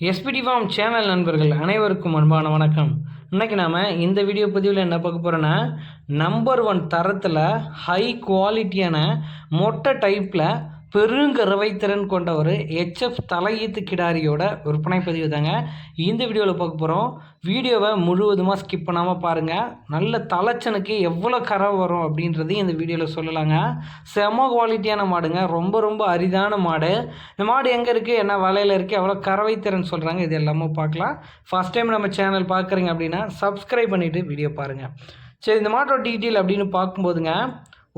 SPD form channel நண்பர்கள் அனைவருக்கும் அன்பான வணக்கம். இன்னைக்கு நாம் இந்த வீடியோ பதிவில் என்ன பார்க்க போகிறோன்னா நம்பர் ஒன் தரத்தில் ஹை குவாலிட்டியான மொட்டை டைப்பில் பெருங்கறவை திறன் கொண்ட ஒரு ஹெச்எஃப் தலையீத்து கிடாரியோட விற்பனை பதிவு தாங்க. இந்த வீடியோவில் பார்க்க போகிறோம் வீடியோவை முழுவதுமாக ஸ்கிப் பண்ணாமல் பாருங்கள் நல்ல தலைச்சனுக்கு எவ்வளோ கறவை வரும் அப்படின்றதையும் இந்த வீடியோவில் சொல்லலாங்க. செம குவாலிட்டியான மாடுங்க. ரொம்ப ரொம்ப அரிதான மாடு. இந்த மாடு எங்கே இருக்குது என்ன வலையில் இருக்குது எவ்வளோ கறவைத்திறன் சொல்கிறாங்க இது எல்லாமே பார்க்கலாம். ஃபஸ்ட் டைம் நம்ம சேனல் பார்க்குறீங்க அப்படின்னா சப்ஸ்கிரைப் பண்ணிவிட்டு வீடியோ பாருங்கள் சரி இந்த மாட்டோட டீட்டெயில் அப்படின்னு பார்க்கும்போதுங்க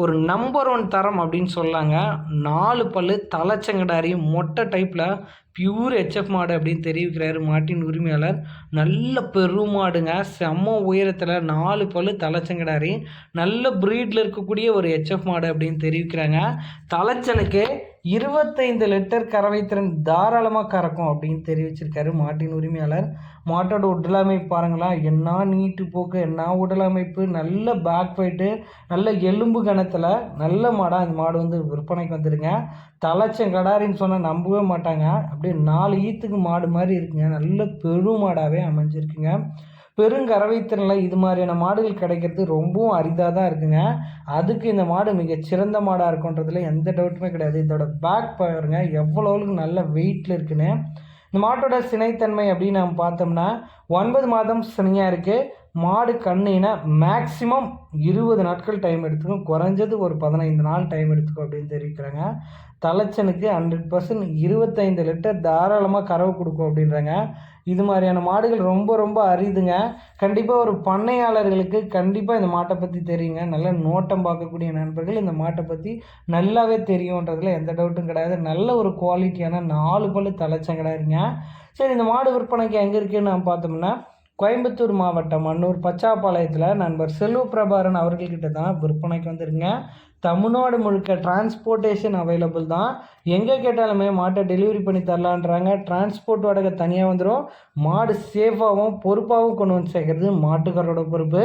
ஒரு நம்பர் ஒன் தரம் அப்படின்னு சொல்லாங்க. நாலு பல்லு தலைச்சங்கடாரி மொட்டை டைப்பில் பியூர் ஹெச்எஃப் மாடு அப்படின்னு தெரிவிக்கிறாரு மாட்டின் உரிமையாளர். நல்ல பெருமாடுங்க. செம்ம உயரத்தில் நாலு பல்லு தலைச்சங்கடாரி. நல்ல ப்ரீடில் இருக்கக்கூடிய ஒரு ஹெச்எஃப் மாடு அப்படின்னு தெரிவிக்கிறாங்க. தலைச்சனுக்கு இருபத்தைந்து லிட்டர் கறவைத்திறன் தாராளமாக கறக்கும் அப்படின்னு தெரிவிச்சிருக்காரு மாட்டின் உரிமையாளர். மாட்டோட உடலமைப்பு பாருங்களா என்ன நீட்டு போக்கு என்ன உடலமைப்பு நல்ல பேக் ஃபைட்டு நல்ல எலும்பு கணத்தில் நல்ல மாடாக இந்த மாடு வந்து விற்பனைக்கு வந்துடுங்க தலைச்சம் கடாரின்னு சொன்னால் நம்பவே மாட்டாங்க. அப்படியே நாலு ஈத்துக்கு மாடு மாதிரி இருக்குங்க. நல்ல பெரும் மாடாகவே அமைஞ்சிருக்குங்க. பெருங்கறவைத்திறனில் இது மாதிரியான மாடுகள் கிடைக்கிறது ரொம்பவும் அரிதாக தான் இருக்குங்க. அதுக்கு இந்த மாடு மிக சிறந்த மாடாக இருக்குன்றதுல எந்த டவுட்டுமே கிடையாது. இதோட பேக் பாருங்க எவ்வளோ நல்ல வெயிட்டில் இருக்குன்னு. இந்த மாட்டோட சினைத்தன்மை அப்படின்னு நம்ம பார்த்தோம்னா ஒன்பது மாதம் சினையாக இருக்குது மாடு கண்ணினா மேக்ஸிமம் இருபது நாட்கள் டைம் எடுத்துக்கும். குறைஞ்சது ஒரு பதினைந்து நாள் டைம் எடுத்துக்கும் அப்படின்னு தெரிவிக்கிறாங்க. தலைச்சனுக்கு ஹண்ட்ரட் பர்சன்ட் இருபத்தைந்து லிட்டர் தாராளமாக கறவை கொடுக்கும் அப்படின்றாங்க. இது மாதிரியான மாடுகள் ரொம்ப ரொம்ப அரிதுங்க. கண்டிப்பாக ஒரு பண்ணையாளர்களுக்கு கண்டிப்பாக இந்த மாட்டை பற்றி தெரியுங்க. நல்ல நோட்டம் பார்க்கக்கூடிய நண்பர்கள் இந்த மாட்டை பற்றி நல்லாவே தெரியுன்றதுல எந்த டவுட்டும் கிடையாது. நல்ல ஒரு குவாலிட்டியான நாலு பல்லு தலைச்சங்கடாருங்க சரி இந்த மாடு விற்பனைக்கு எங்கே இருக்குன்னு நான் பார்த்தோம்னா கோயம்புத்தூர் மாவட்டம் அன்னூர் பச்சாப்பாளையத்தில் நண்பர் செல்வ பிரபாரன் அவர்கள்கிட்ட தான் விற்பனைக்கு வந்துருங்க. தமிழ்நாடு முழுக்க டிரான்ஸ்போர்ட்டேஷன் அவைலபிள் தான். எங்கே கேட்டாலுமே மாட்டை டெலிவரி பண்ணி தரலான்றாங்க. டிரான்ஸ்போர்ட் வாடகை தனியாக வந்துடும் மாடு சேஃபாகவும் பொறுப்பாகவும் கொண்டு வந்து சேர்க்கறது மாட்டுக்காரோட பொறுப்பு.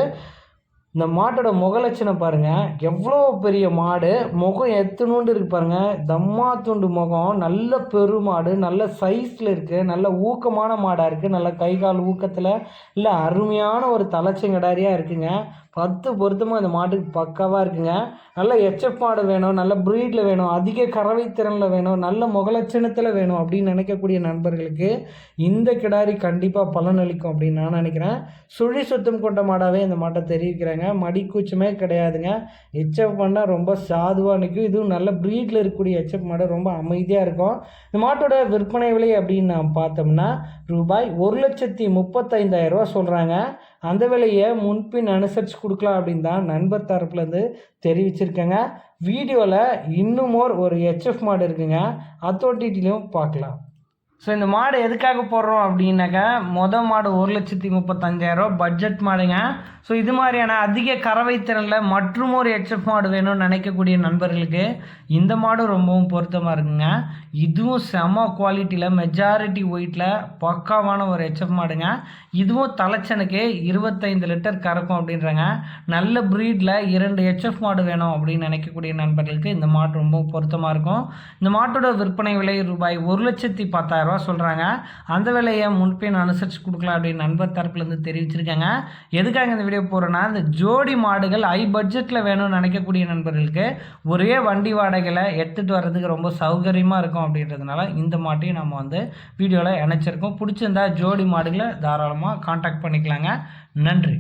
இந்த மாட்டோட முகலட்சணம் பாருங்கள் எவ்வளோ பெரிய மாடு. முகம் எத்தணுண்டு இருக்கு பாருங்கள் தம்மா துண்டு முகம். நல்ல பெருமாடு நல்ல சைஸில் இருக்குது நல்ல ஊக்கமான மாடாக இருக்குது நல்ல கை கால் ஊக்கத்தில். இல்லை அருமையான ஒரு தலைச்சங்கடாரியாக இருக்குங்க. பத்து பொருத்தமாக இந்த மாட்டுக்கு பக்காவாக இருக்குங்க. நல்ல எச்எஃப் மாடு வேணும். நல்ல ப்ரீடில் வேணும். அதிக கறவை திறனில் வேணும். நல்ல முகலட்சணத்தில் வேணும் அப்படின்னு நினைக்கக்கூடிய நண்பர்களுக்கு இந்த கிடாரி கண்டிப்பாக பலனளிக்கும் அப்படின்னு நான் நினைக்கிறேன். சுழி சுத்தம் கொண்ட மாடாகவே இந்த மாட்டை தெரிவிக்கிறாங்க. மடி கூச்சமே கிடையாதுங்க. எச்எஃப் பண்ணால் ரொம்ப சாதுவாக நிற்கும் இதுவும் நல்ல ப்ரீடில் இருக்கக்கூடிய எச்எஃப் மாடு ரொம்ப அமைதியாக இருக்கும். இந்த மாட்டோட விற்பனை விலை அப்படின்னு நாம் பார்த்தோம்னா ரூபாய் ஒரு லட்சத்தி முப்பத்தைந்தாயிரரூவா சொல்கிறாங்க அந்த விலையை முன்பின் அனுசரித்து கொடுக்கலாம் அப்படின்னு தான் நண்பர் தரப்புலேருந்து தெரிவிச்சிருக்கேங்க. வீடியோவில் இன்னும் ஒரு ஹெச்எஃப் மாடு இருக்குங்க. அதோட பார்க்கலாம். ஸோ இந்த மாடு எதுக்காக போடுறோம் அப்படின்னாக்கா மொதல் மாடு ஒரு லட்சத்தி முப்பத்தஞ்சாயிரம் பட்ஜெட் மாடுங்க. ஸோ இது மாதிரியான அதிக கறவை திறனில் மற்றும் ஒரு ஹெச்எஃப் மாடு வேணும்னு நினைக்கக்கூடிய நண்பர்களுக்கு இந்த மாடும் ரொம்பவும் பொருத்தமாக இருக்குங்க. இதுவும் செம குவாலிட்டியில் மெஜாரிட்டி ஒயிட்டில் பக்காவான ஒரு ஹெச்எஃப் மாடுங்க. இதுவும் தலைச்சனுக்கு இருபத்தைந்து லிட்டர் கறக்கும் அப்படின்றாங்க. நல்ல ப்ரீடில் இரண்டு ஹெச்எஃப் மாடு வேணும் அப்படின்னு நினைக்கக்கூடிய நண்பர்களுக்கு இந்த மாடு ரொம்பவும் பொருத்தமாக இருக்கும். இந்த மாட்டோட விற்பனை விலை ரூபாய் ஒரு லட்சத்தி பத்தாயிரம் ரூபா சொல்கிறாங்க அந்த விலையை முன்பின் அனுசரித்து கொடுக்கலாம் அப்படின்னு நண்பர் தரப்புலேருந்து தெரிவிச்சிருக்காங்க. எதுக்காக இந்த வீடியோ போகிறேன்னா இந்த ஜோடி மாடுகள் ஹை பட்ஜெட்டில் வேணும்னு நினைக்கக்கூடிய நண்பர்களுக்கு ஒரே வண்டி வாடகையில் எடுத்துகிட்டு வர்றதுக்கு ரொம்ப சௌகரியமாக இருக்கும் அப்படின்றதுனால இந்த மாட்டையும் நம்ம வந்து வீடியோவில் இணைச்சிருக்கோம். பிடிச்சிருந்தா ஜோடி மாடுகளை தாராளமாக காண்டாக்ட் பண்ணிக்கலாங்க. நன்றி.